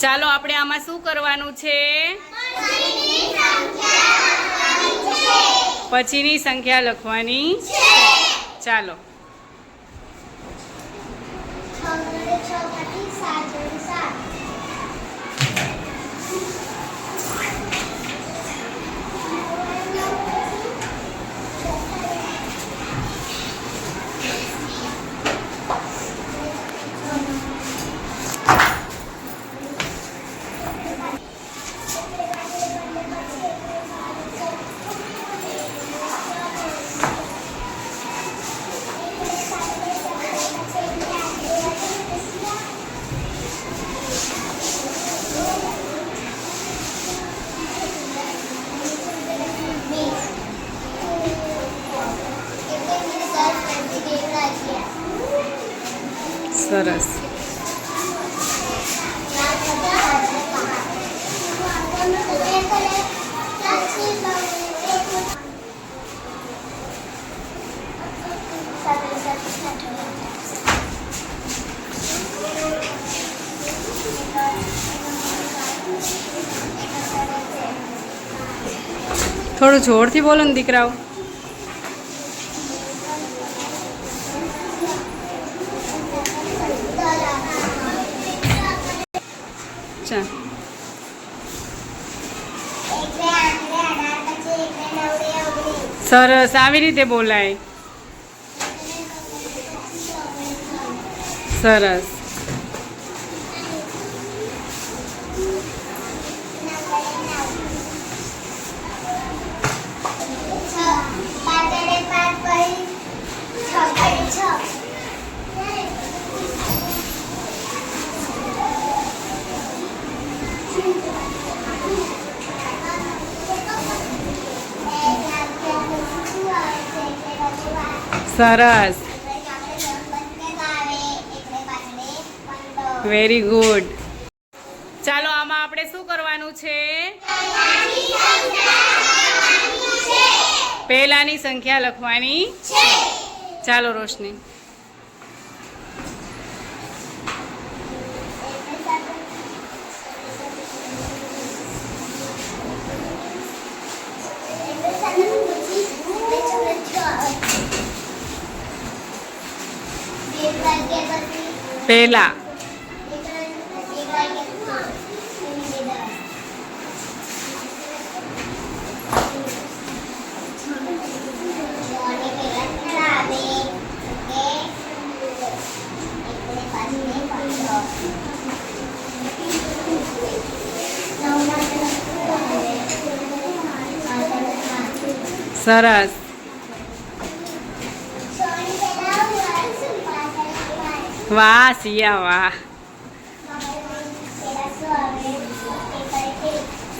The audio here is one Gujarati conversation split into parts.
ચાલો આપણે આમાં શું કરવાનું છે? પછીની સંખ્યા લખવાની ચાલો. સરસ. થોડું જોરથી બોલો ને દીકરાઓ ચાલ સરસ આવી રીતે બોલાય. સરસ. સરસ વેરી ગુડ ચાલો આમાં આપણે શું કરવાનું છે? પહેલાની સંખ્યા લખવાની ચાલો રોશની. પહેલા સરસ વાહ સિયા વાહ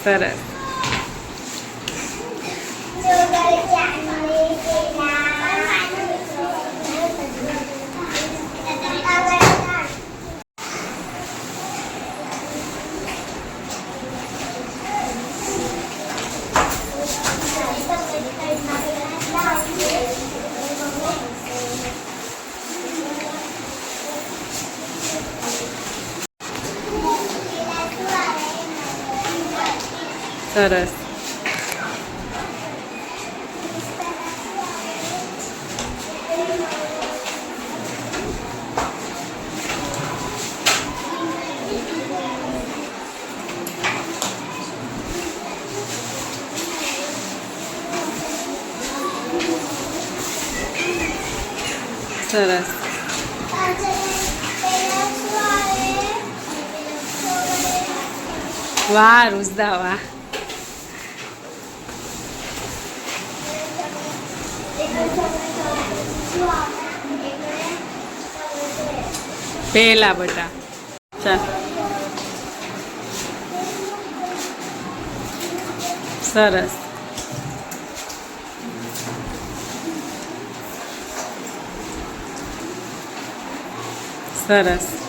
સરસ સરસ સરસ વાહ રુઝદા વાહ પહેલા બધા ચાલ. સરસ. સરસ.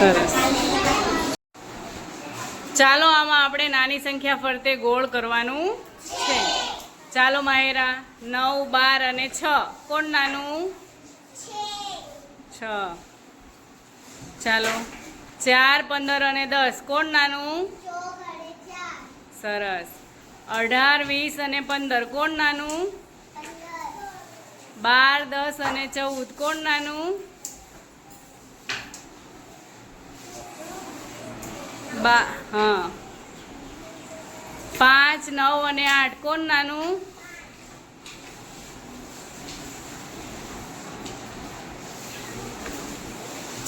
સરસ. ચાલો, આમાં આપણે નાની સંખ્યા ફરતે ગોળ કરવાનું છે. ચાલો માહેરા નવ, બાર અને છ. કોણ નાનું? છ. ચાલો, ચાર, પંદર અને દસ. કોણ નાનું? સરસ. અઢાર, વીસ અને પંદર. કોણ નાનું? બાર, દસ અને ચૌદ. કોણ નાનું? બા, હા. પાંચ, નવ અને આઠ. કોણ નાનું?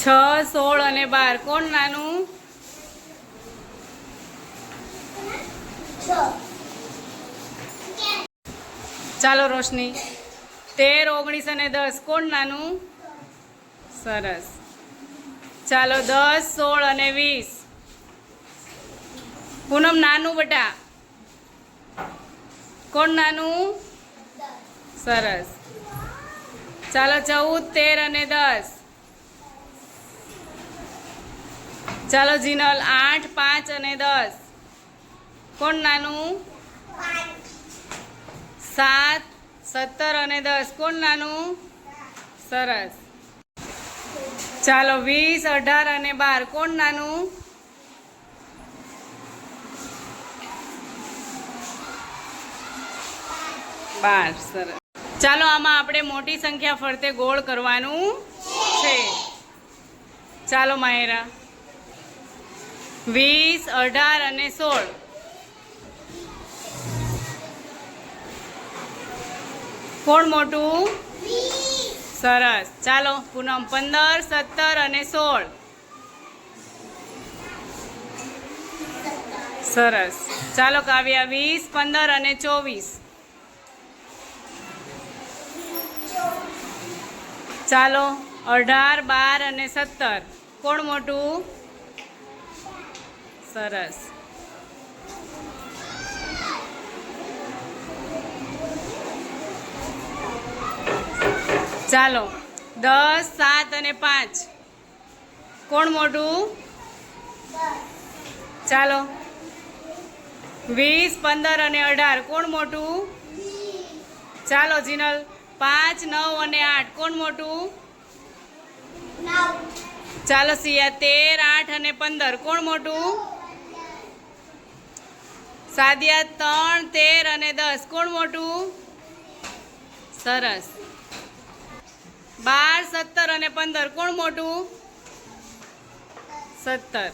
છ, સોળ અને બાર. કોણ નાનું? ચાલો રોશની. તેર, ઓગણીસ અને દસ. કોણ નાનું? સરસ. ચાલો દસ, સોળ અને વીસ. પૂનમ નાનું બટા. કોણ નાનું? સરસ. ચાલો ચૌદ, તેર અને દસ. ચાલો જીનલ આઠ, પાંચ અને દસ. કોણ નાનું? સાત, સત્તર અને દસ. કોણ નાનું? સરસ. ચાલો વીસ, અઢાર અને બાર. કોણ નાનું? બાર, સરસ. ચાલો, આમાં આપણે મોટી સંખ્યા ફરતે ગોળ કરવાનું છે. ચાલો, માયરા. વીસ, અઢાર અને સોળ. કોણ મોટું? સરસ. ચાલો પૂનમ પંદર, સત્તર અને સોળ. સરસ. ચાલો, કાવ્યા વીસ, પંદર અને ચોવીસ. ચાલો, અઢાર, બાર અને સત્તર. કોણ મોટું? સરસ. ચાલો, દસ, સાત અને પાંચ. કોણ મોટું? ચાલો, વીસ, પંદર અને અઢાર. કોણ મોટું? ચાલો, જીનલ. પાંચ, નવ અને આઠ. કોણ મોટું? ચાલો સિયા, તેર, આઠ અને પંદર. કોણ મોટું? સાદિયા, ત્રણ, તેર અને દસ. કોણ મોટું? સરસ. બાર, સત્તર અને પંદર. કોણ મોટું? સત્તર.